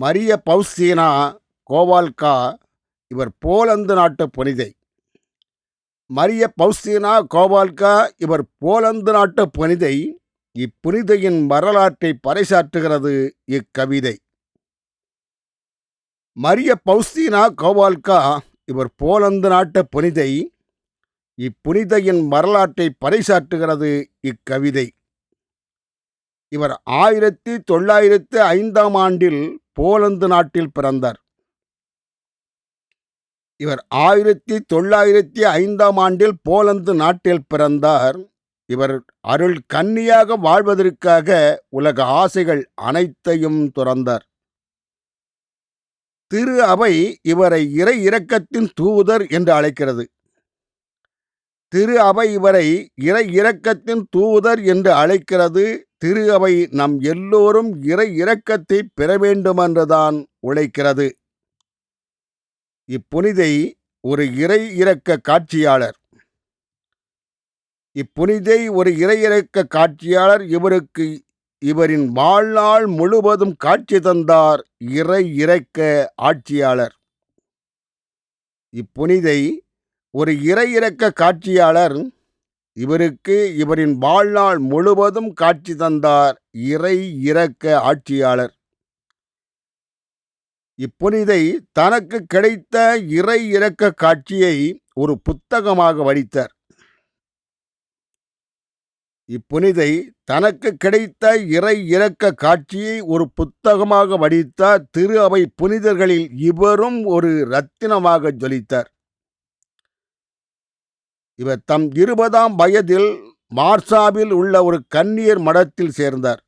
மரிய பௌஸ்தீனா கோவால்கா இவர் போலந்து நாட்டு புனிதை. மரிய பௌஸ்தீனா கோவால்கா இவர் போலந்து நாட்டு புனிதை இப்புனிதையின் வரலாற்றை பறைசாற்றுகிறது இக்கவிதை. மரிய பௌஸ்தீனா கோவால்கா இவர் போலந்து நாட்டு புனிதை இப்புனிதையின் வரலாற்றை பறைசாற்றுகிறது இக்கவிதை. இவர் ஆயிரத்தி தொள்ளாயிரத்து ஐந்தாம் ஆண்டில் போலந்து நாட்டில் பிறந்தார். இவர் ஆயிரத்தி தொள்ளாயிரத்தி ஐந்தாம் ஆண்டில் போலந்து நாட்டில் பிறந்தார். இவர் அருள் கன்னியாக வாழ்வதற்காக உலக ஆசைகள் அனைத்தையும் துறந்தார். திரு அவை இவரை இறை இரக்கத்தின் தூதர் என்று அழைக்கிறது. திரு அவை இவரை இறை இரக்கத்தின் தூதர் என்று அழைக்கிறது. திரு அவை நம் எல்லோரும் இறை இரக்கத்தை பெற வேண்டுமென்றுதான் உழைக்கிறது. இப்புனிதை ஒரு இறை இறக்க காட்சியாளர். இப்புனிதை ஒரு இறை இறக்க காட்சியாளர் இவருக்கு இவரின் வாழ்நாள் முழுவதும் காட்சி தந்தார் இறை இறக்க ஆட்சியாளர். இப்புனிதை ஒரு இறை இறக்க காட்சியாளர் இவருக்கு இவரின் வாழ்நாள் முழுவதும் காட்சி தந்தார் இறை இறக்க ஆட்சியாளர். இப்புனிதை தனக்கு கிடைத்த இறை இறக்க காட்சியை ஒரு புத்தகமாக வடித்தார். இப்புனிதை தனக்கு கிடைத்த இறை இறக்க காட்சியை ஒரு புத்தகமாக வடித்தார். திரு அவை புனிதர்களில் இவரும் ஒரு ரத்தினமாக ஜொலித்தார். இவர் தம் இருபதாம் வயதில் மார்சாவில் உள்ள ஒரு கன்னியர் மடத்தில் சேர்ந்தார்.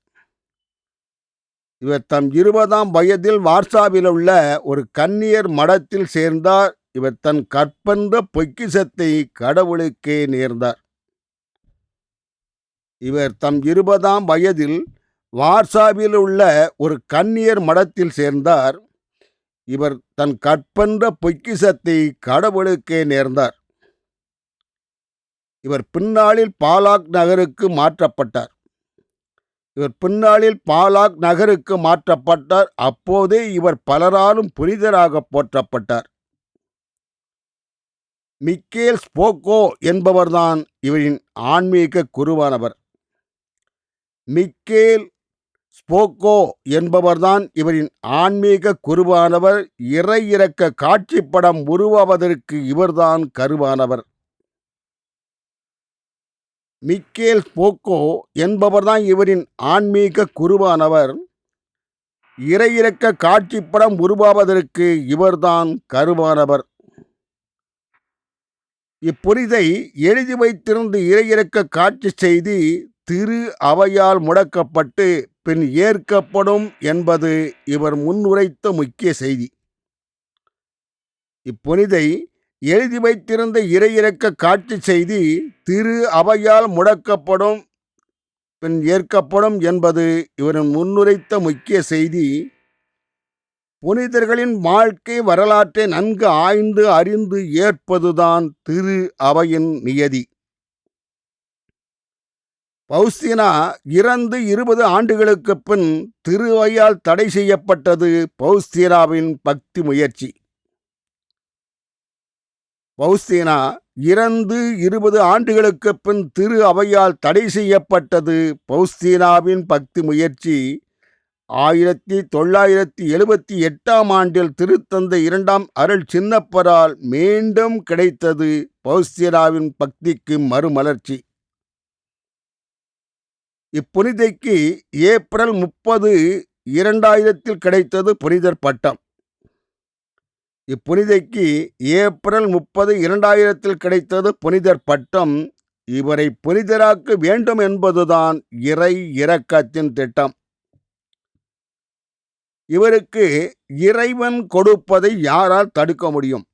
இவர் தம் இருபதாம் வயதில் வார்சாவில் உள்ள ஒரு கன்னியர் மடத்தில் சேர்ந்தார். இவர் தன் கற்பந்த பொக்கிசத்தை கடவுளுக்கே நேர்ந்தார். இவர் தம் இருபதாம் வயதில் வார்சாவில் உள்ள ஒரு கன்னியர் மடத்தில் சேர்ந்தார். இவர் தன் கற்பன்ற பொக்கிசத்தை கடவுளுக்கே நேர்ந்தார். இவர் பின்னாளில் பாலாக் நகருக்கு மாற்றப்பட்டார். இவர் பின்னாளில் பாலாக் நகருக்கு மாற்றப்பட்டார். அப்போதே இவர் பலராலும் புனிதராக போற்றப்பட்டார். மிக்கேல் ஸ்போக்கோ என்பவர்தான் இவரின் ஆன்மீக குருவானவர். மிக்கேல் ஸ்போக்கோ என்பவர்தான் இவரின் ஆன்மீக குருவானவர். இறை இறக்க காட்சிப்படம் உருவாவதற்கு இவர்தான் கருவானவர். மிக்கேல் போக்கோ என்பவர்தான் இவரின் ஆன்மீக குருவானவர். இறையிறக்க காட்சிப்படம் உருவாவதற்கு இவர்தான் கருவானவர். இப்புனிதை எழுதி வைத்திருந்து இறையிறக்க காட்சி செய்தி திரு அவையால் முடக்கப்பட்டு பின் ஏற்கப்படும் என்பது இவர் முன்னுரைத்த முக்கிய செய்தி. இப்புனிதை எழுதி வைத்திருந்த இறையிறக்க காட்சி செய்தி திரு அவையால் முடக்கப்படும் பின் ஏற்கப்படும் என்பது இவரின் முன்னுரைத்த முக்கிய செய்தி. புனிதர்களின் வாழ்க்கை வரலாற்றை நன்கு ஆய்ந்து அறிந்து ஏற்பதுதான் திரு அவையின் நியதி. பௌஸ்தினா இறந்து இருபது ஆண்டுகளுக்கு பின் திருவையால் தடை செய்யப்பட்டது பௌஸ்தீனாவின் பக்தி முயற்சி. பௌஸ்தீனா இறந்து இருபது ஆண்டுகளுக்கு பின் திரு அவையால் தடை செய்யப்பட்டது பௌஸ்தீனாவின் பக்தி முயற்சி. ஆயிரத்தி தொள்ளாயிரத்தி எழுபத்தி எட்டாம் ஆண்டில் திருத்தந்தை இரண்டாம் அருள் சின்னப்பரால் மீண்டும் கிடைத்தது பௌஸ்தீனாவின் பக்திக்கு மறுமலர்ச்சி. இப்புனிதைக்கு ஏப்ரல் முப்பது இரண்டாயிரத்தில் கிடைத்தது புனிதர் பட்டம். இப்புனிதைக்கு ஏப்ரல் முப்பது இரண்டாயிரத்தில் கிடைத்தது புனிதர் பட்டம். இவரை புனிதராக்க வேண்டும் என்பதுதான் இறை இரக்கத்தின் திட்டம். இவருக்கு இறைவன் கொடுப்பதை யாரால் தடுக்க முடியும்?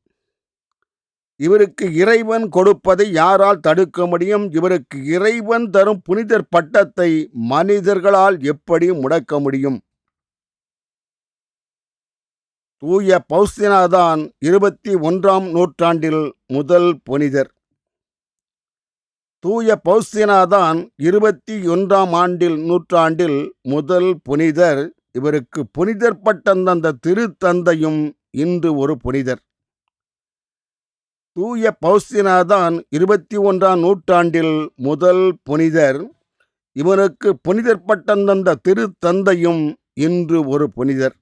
இவருக்கு இறைவன் கொடுப்பதை யாரால் தடுக்க முடியும்? இவருக்கு இறைவன் தரும் புனிதர் பட்டத்தை மனிதர்களால் எப்படி முடக்க முடியும்? தூய பௌஸ்தினாதான் இருபத்தி ஒன்றாம் நூற்றாண்டில் முதல் புனிதர். தூய பௌஸ்தினாதான் இருபத்தி ஒன்றாம் ஆண்டில் நூற்றாண்டில் முதல் புனிதர். இவருக்கு புனிதர் பட்டம் தந்த திருத்தந்தையும் இன்று ஒரு புனிதர். தூய பௌஸ்தினாதான் இருபத்தி ஒன்றாம் நூற்றாண்டில் முதல் புனிதர். இவனுக்கு புனிதர் பட்டம் தந்த திருத்தந்தையும் இன்று ஒரு புனிதர்.